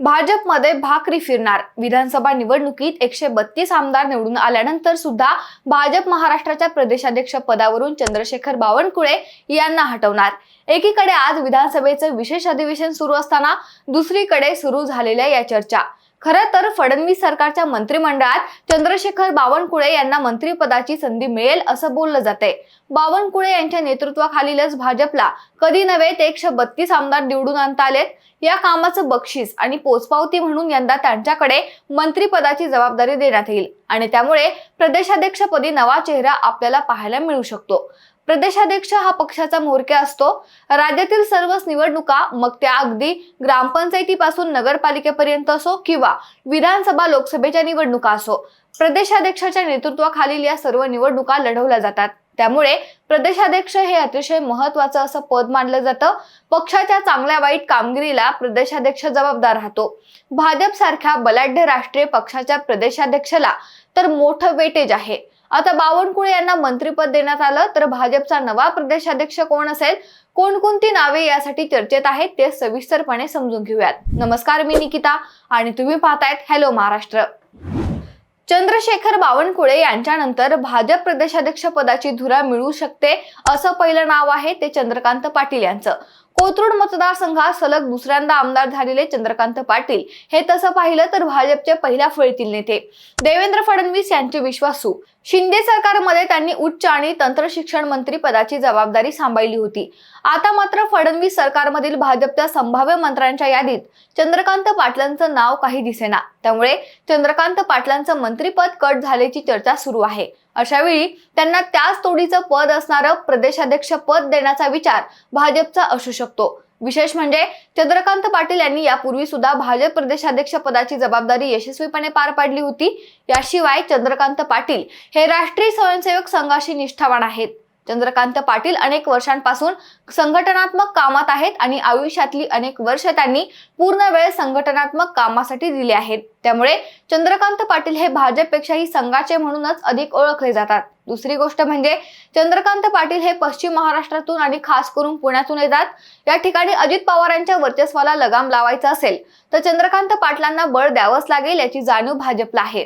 भाजपमध्ये भाकरी फिरणार. विधानसभा निवडणुकीत एकशे बत्तीस आमदार निवडून आल्यानंतर सुद्धा भाजप महाराष्ट्राच्या प्रदेशाध्यक्ष पदावरून चंद्रशेखर बावनकुळे यांना हटवणार. एकीकडे आज विधानसभेचं विशेष अधिवेशन सुरू असताना दुसरीकडे सुरू झालेल्या या चर्चा. खरं तर फडणवीस सरकारच्या मंत्रिमंडळात चंद्रशेखर बावनकुळे यांना मंत्रिपदाची संधी मिळेल असं बोललं जाते बावनकुळे यांच्या नेतृत्वाखालीलच भाजपला कधी नव्हे ते एकशे बत्तीस आमदार निवडून आणता आलेत. या कामाचं बक्षीस आणि पोचपावती म्हणून यंदा त्यांच्याकडे मंत्रिपदाची जबाबदारी देण्यात येईल आणि त्यामुळे प्रदेशाध्यक्षपदी नवा चेहरा आपल्याला पाहायला मिळू शकतो. प्रदेशाध्यक्ष हा पक्षाचा म्होरक्या असतो. राज्यातील सर्वच निवडणुका मग त्या अगदी ग्रामपंचायतीपासून नगरपालिकेपर्यंत असो किंवा विधानसभा लोकसभेच्या निवडणुका असो प्रदेशाध्यक्षाच्या नेतृत्वाखालील या सर्व निवडणुका लढवल्या जातात. त्यामुळे प्रदेशाध्यक्ष हे अतिशय महत्वाचं असं पद मानलं जातं. पक्षाच्या चांगल्या वाईट कामगिरीला प्रदेशाध्यक्ष जबाबदार राहतो. भाजप सारख्या बलाढ्य राष्ट्रीय पक्षाच्या प्रदेशाध्यक्षाला तर मोठं वेटेज आहे. आता बावनकुळे यांना मंत्रिपद देण्यात आलं तर भाजपचा नवा प्रदेशाध्यक्ष कोण असेल? कोणकोणती नावे यासाठी चर्चेत आहेत ते सविस्तरपणे समजून घेऊयात. नमस्कार मी निकिता आणि तुम्ही पाहतायत हॅलो महाराष्ट्र. चंद्रशेखर बावनकुळे यांच्यानंतर भाजप प्रदेशाध्यक्ष पदाची धुरा मिळू शकते असं पहिलं नाव आहे ते चंद्रकांत पाटील यांचं. कोथरूड मतदारसंघात सलग दुसऱ्यांदा आमदार झालेले चंद्रकांत पाटील. हे तसं पाहिलं तर भाजपचे पहिल्या फळीतील नेते. देवेंद्र फडणवीस यांचे विश्वासू. शिंदे सरकारमध्ये त्यांनी उच्च आणि तंत्र शिक्षण मंत्री पदाची जबाबदारी सांभाळली होती. आता मात्र फडणवीस सरकारमधील भाजपच्या संभाव्य मंत्र्यांच्या यादीत चंद्रकांत पाटलांचं नाव काही दिसेना. त्यामुळे चंद्रकांत पाटलांचं मंत्रीपद कट झाल्याची चर्चा सुरू आहे. अशावेळी त्यांना त्याच तोडीचं पद असणारं प्रदेशाध्यक्ष पद देण्याचा विचार भाजपचा असू शकतो. विशेष म्हणजे चंद्रकांत पाटील यांनी यापूर्वी सुद्धा भाजप प्रदेशाध्यक्ष पदाची जबाबदारी यशस्वीपणे पार पाडली होती. याशिवाय चंद्रकांत पाटील हे राष्ट्रीय स्वयंसेवक संघाशी निष्ठावान आहेत. चंद्रकांत पाटील अनेक वर्षांपासून संघटनात्मक कामात आहेत आणि आयुष्यातली अनेक वर्ष त्यांनी पूर्ण वेळ संघटनात्मक कामासाठी दिली आहेत. त्यामुळे चंद्रकांत पाटील हे भाजपपेक्षाही संघाचे म्हणूनच अधिक ओळखले जातात. दुसरी गोष्ट म्हणजे चंद्रकांत पाटील हे पश्चिम महाराष्ट्रातून आणि खास करून पुण्यातून येतात. या ठिकाणी अजित पवारांच्या वर्चस्वाला लगाम लावायचा असेल तर चंद्रकांत पाटलांना बळ द्यावंच लागेल याची जाणीव भाजपला आहे.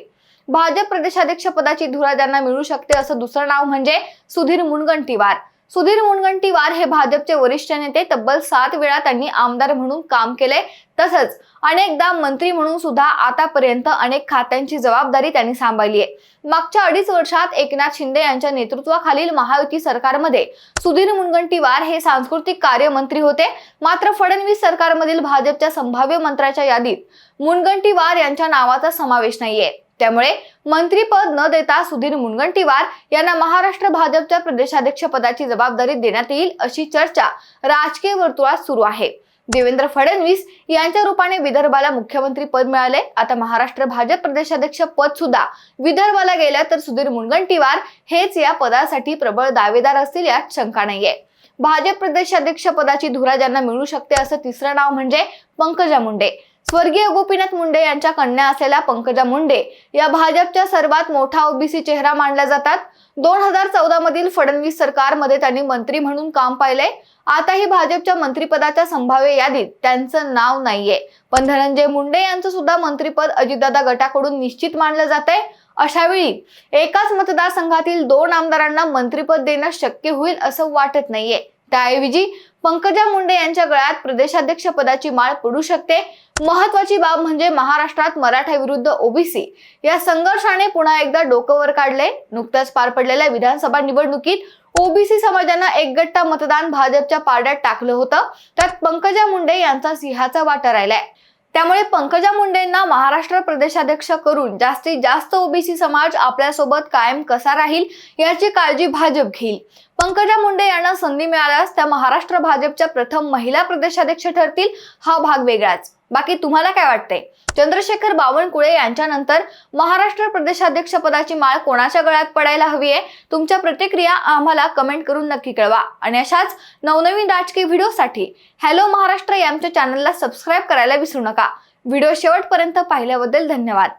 भाजप प्रदेशाध्यक्ष पदाची धुरा त्यांना मिळू शकते असं दुसरं नाव म्हणजे सुधीर मुनगंटीवार. सुधीर मुनगंटीवार हे भाजपचे वरिष्ठ नेते तब्बल सात वेळा त्यांनी आमदार म्हणून काम केले. तसंच अनेकदा मंत्री म्हणून सुद्धा आतापर्यंत अनेक खात्यांची जबाबदारी त्यांनी सांभाळली आहे. मागच्या अडीच वर्षात एकनाथ शिंदे यांच्या नेतृत्वाखालील महायुती सरकारमध्ये सुधीर मुनगंटीवार हे सांस्कृतिक कार्यमंत्री होते. मात्र फडणवीस सरकारमधील भाजपच्या संभाव्य मंत्र्याच्या यादीत मुनगंटीवार यांच्या नावाचा समावेश नाहीये. त्यामुळे मंत्रीपद न देता सुधीर मुनगंटीवार यांना महाराष्ट्र भाजपच्या प्रदेशाध्यक्ष पदाची जबाबदारी देण्यात येईल अशी चर्चा राजकीय वर्तुळात सुरू आहे. देवेंद्र फडणवीस यांच्या रूपाने विदर्भाला मुख्यमंत्री पद मिळाले. आता महाराष्ट्र भाजप प्रदेशाध्यक्ष पद सुद्धा विदर्भाला गेलं तर सुधीर मुनगंटीवार हेच या पदासाठी प्रबळ दावेदार असतील यात शंका नाहीये. भाजप प्रदेशाध्यक्ष पदाची धुरा ज्यांना मिळू शकते असं तिसरं नाव म्हणजे पंकजा मुंडे. स्वर्गीय गोपीनाथ मुंडे यांच्या कन्या असलेल्या पंकजा मुंडे या भाजपच्या सर्वात मोठा ओबीसी चेहरा मानल्या जातात. दोन हजार चौदा मधील फडणवीस सरकारमध्ये त्यांनी मंत्री म्हणून काम पाहिले आताही भाजपच्या मंत्रिपदाच्या संभाव्य यादीत त्यांचं नाव नाहीये. पण धनंजय मुंडे यांचं सुद्धा मंत्रिपद अजितदादा गटाकडून निश्चित मानलं जाते अशा वेळी एकाच मतदारसंघातील दोन आमदारांना मंत्रिपद देणं शक्य होईल असं वाटत नाहीये. त्याऐवजी पंकजा मुंडे यांच्या गळ्यात प्रदेशाध्यक्ष पदाची माळ पडू शकते. महत्वाची बाब म्हणजे महाराष्ट्रात मराठा विरुद्ध ओबीसी या संघर्षाने पुन्हा एकदा डोकं वर काढले. नुकत्याच पार पडलेल्या विधानसभा निवडणुकीत ओबीसी समाजानं एक गट्टा मतदान भाजपच्या पारड्यात टाकलं होतं. त्यात पंकजा मुंडे यांचा सिंहाचा वाटा राहिलाय. त्यामुळे पंकजा मुंडेंना महाराष्ट्र प्रदेशाध्यक्ष करून जास्तीत जास्त ओबीसी समाज आपल्यासोबत कायम कसा राहील याची काळजी भाजप घेईल. पंकजा मुंडे यांना संधी मिळाल्यास त्या महाराष्ट्र भाजपच्या प्रथम महिला प्रदेशाध्यक्ष ठरतील हा भाग वेगळाच. बाकी तुम्हाला काय वाटतंय? चंद्रशेखर बावनकुळे यांच्यानंतर महाराष्ट्र प्रदेशाध्यक्ष पदाची माळ कोणाच्या गळ्यात पडायला हवी आहे? तुमच्या प्रतिक्रिया आम्हाला कमेंट करून नक्की कळवा. आणि अशाच नवनवीन राजकीय व्हिडिओसाठी हॅलो महाराष्ट्र या आमच्या चॅनलला सबस्क्राईब करायला विसरू नका. व्हिडिओ शेवटपर्यंत पाहिल्याबद्दल धन्यवाद.